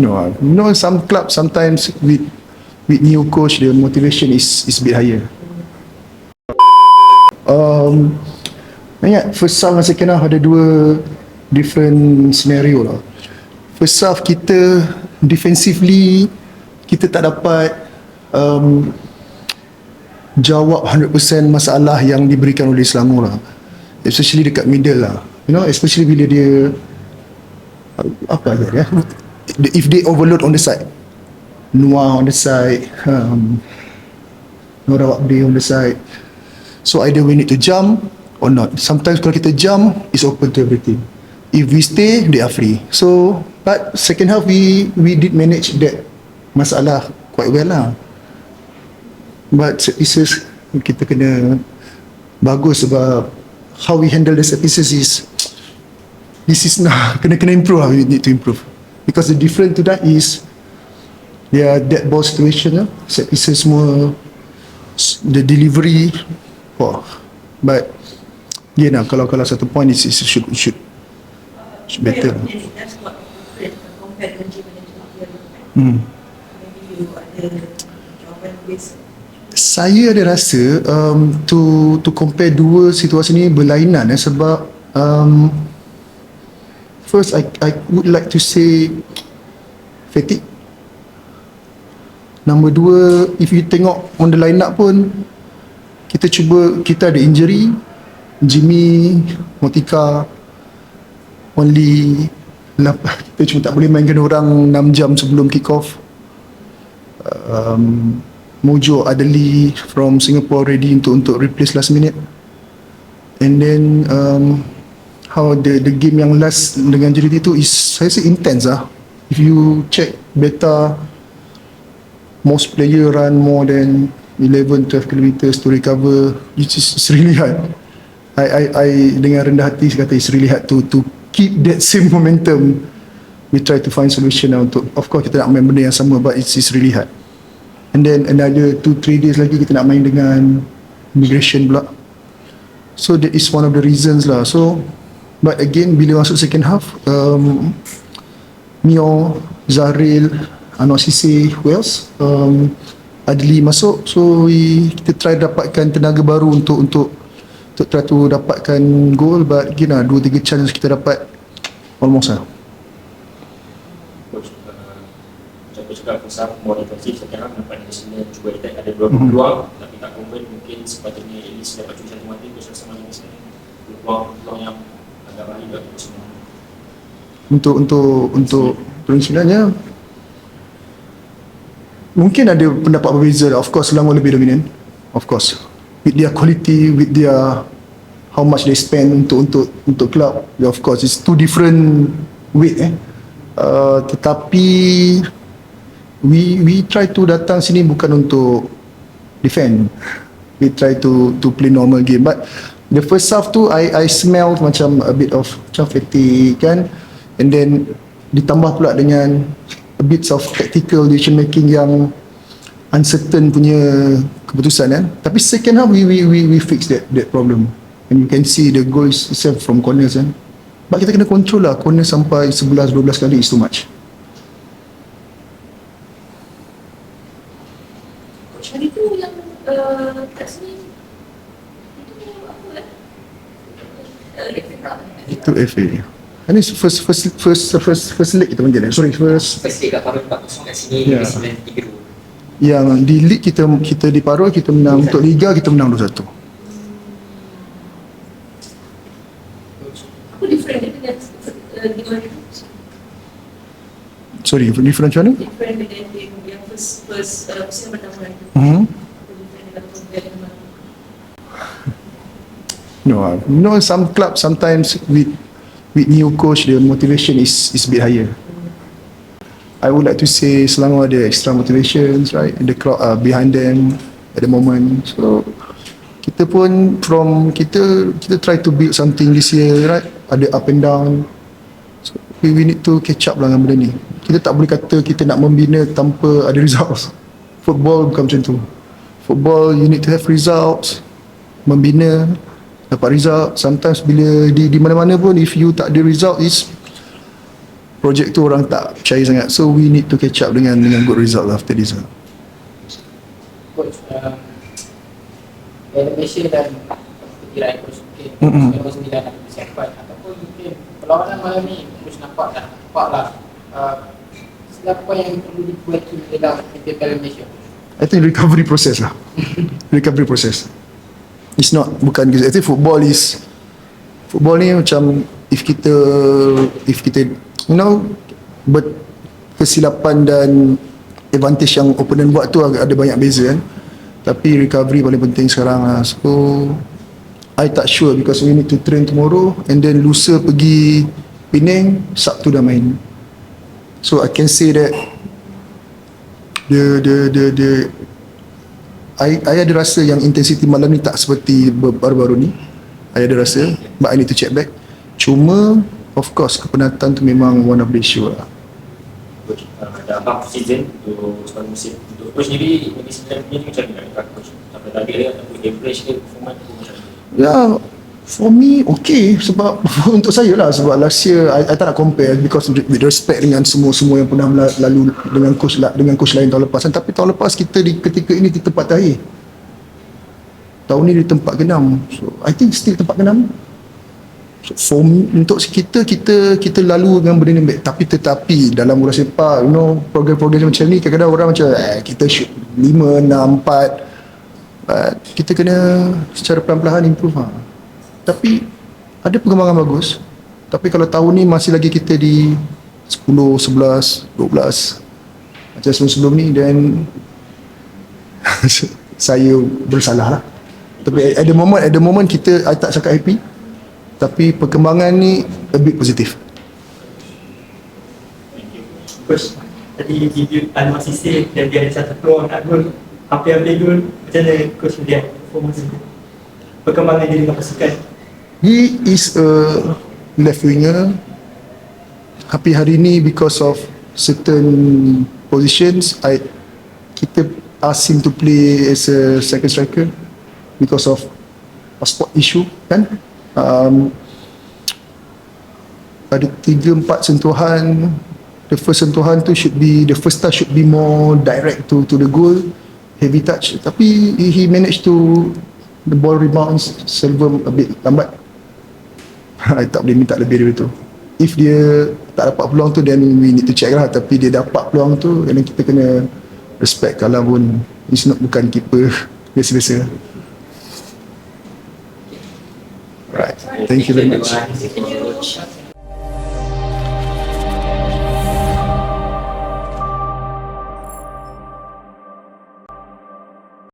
No, ah. you know some club sometimes with with new coach the motivation is is a bit higher. Um, ingat first half dan second half ada dua different scenario lah. First half kita defensively kita tak dapat um, jawab 100% masalah yang diberikan oleh Selangor lah. Especially dekat middle lah. You know, especially bila dia apa dia ya? If they overload on the side. Noah on the side, um, Nora Wabdi on the side. So either we need to jump or not. Sometimes kalau kita jump, it's open to everything. If we stay, they are free. So, but second half we we did manage that masalah quite well lah. But set pieces kita kena bagus sebab how we handle the set pieces is this is nah kena kena improve lah. We need to improve because the different to that is their dead ball situation lah. Set pieces semua the delivery wah but again lah kalau kalau satu point is, is should should should better. Hmm. Saya ada rasa um, to to compare dua situasi ni berlainan eh, sebab um, first I I would like to say fatigue. Nombor dua, if you tengok on the line up pun kita cuba kita ada injury Jimmy, Motika only kita cuma tak boleh mainkan orang 6 jam sebelum kick off um, Mojo Adeli from Singapore ready untuk untuk replace last minute. And then um, how the the game yang last dengan JDT tu is saya rasa intense ah. If you check beta most player run more than 11 12 kilometers to recover which is it's really hard. I I I dengan rendah hati saya kata it's really hard to to keep that same momentum. We try to find solution lah untuk of course kita nak main benda yang sama but it's, it's really hard. And then another 2-3 days lagi kita nak main dengan immigration pula. So that is one of the reasons lah. So but again bila masuk second half um, Mio, Zaril, Anwar Sisi, who else? Um, Adli masuk. So we, kita try dapatkan tenaga baru untuk untuk untuk try to dapatkan goal. But again lah 2-3 chance kita dapat. Almost lah. uh, cakap half more defensif second half nampak dari sini cuba attack ada dua peluang. Tapi tak convert mungkin sepatutnya at least dapat curi satu mati coach rasa macam sini peluang peluang yang juga untuk untuk untuk sebenarnya mungkin ada pendapat berbeza of course Selangor lebih dominan. Of course. With their quality with their how much they spend untuk untuk untuk club of course it's two different weight eh. Uh, tetapi we we try to datang sini bukan untuk defend. We try to to play normal game. But the first half tu I I smell macam a bit of macam fatigue kan? And then ditambah pula dengan a bit of tactical decision making yang uncertain punya keputusan kan? Tapi second half we we we, we fix that that problem. And you can see the goals itself from corners kan? But kita kena control lah corner sampai 11 12 kali is too much. Coach hari tu yang uh, kat sini itu apa eh? Uh, League Cup. itu FA ini first first first first first leg kita panggil eh? Sorry first First league kat Paru 4-0 kat sini, Ya. yeah. 9-3 yang di league kita kita di Paroi kita menang. Untuk liga kita menang 2-1 Apa different? Dia dengan sorry different macam mana? Different dengan yang first first uh, musim pertama itu. hmm? Apa different dalam compare dengan no ah. you know some club sometimes with with new coach the motivation is is a bit higher. I would like to say Selangor ada extra motivations right the crowd are behind them at the moment. So kita pun from kita kita try to build something this year right ada up and down. So we, we need to catch up lah dengan benda ni. Kita tak boleh kata kita nak membina tanpa ada results. Football bukan macam tu. Football you need to have results membina dapat result sometimes bila di di mana-mana pun if you tak ada result is project tu orang tak percaya sangat so we need to catch up dengan dengan good result after this lah. coach dari Malaysia dan mungkin sembilan akan persiapan ataupun mungkin perlawanan malam ni coach nampak dah nampak lah uh, apa yang perlu diperbaiki dalam MPL Piala Malaysia I think recovery process lah. recovery process. It's not bukan I think football is football ni macam if kita if kita you know ber, kesilapan dan advantage yang opponent buat tu ada banyak beza kan. Tapi recovery paling penting sekarang lah. So I tak sure because we need to train tomorrow and then lusa pergi Penang, Sabtu dah main. So I can say that the the the the I, I ada rasa yang intensity malam ni tak seperti baru-baru ni. I ada rasa but I need to check back. Cuma of course kepenatan tu memang one of the issue lah. Coach, uh, dah half season untuk sepanjang musim. Untuk coach sendiri, bagi sembilan punya ni macam mana coach? Sampai target dia ataupun average dia, performance tu macam mana? Ya, for me okay sebab untuk saya lah sebab last year I, I tak nak compare because with respect dengan semua-semua yang pernah lalu dengan coach dengan coach lain tahun lepas. Tapi tahun lepas kita di ketika ini di tempat terakhir tahun ni di tempat keenam so I think still tempat keenam so, for me, untuk kita kita kita lalu dengan benda ni tapi tetapi dalam bola sepak you know program-program macam ni kadang-kadang orang macam eh, kita shoot 5, 6, 4 But kita kena secara perlahan-lahan improve ha. Tapi ada perkembangan bagus. Tapi kalau tahun ni masih lagi kita di 10, 11, 12 macam sebelum-sebelum ni then saya bersalah lah. Tapi at the moment at the moment kita I tak cakap happy. Tapi perkembangan ni a bit positif. Coach, tadi review Anwar Sisir dan dia ada satu peluang nak gol hampir-hampir gol macam mana coach lihat performance dia perkembangan dia dengan pasukan He is a left winger. Tapi hari ni because of certain positions, I kita ask him to play as a second striker because of passport issue kan. Um, ada tiga empat sentuhan the first sentuhan tu should be the first touch should be more direct to to the goal heavy touch tapi he, managed to the ball rebounds seldom a bit lambat Tak boleh minta lebih dari itu if dia tak dapat peluang tu then we need to check lah. Tapi dia dapat peluang tu then kita kena respect kalau pun. He's not bukan keeper. Biasa-biasa. Right. Thank you very much. Kasih, coach.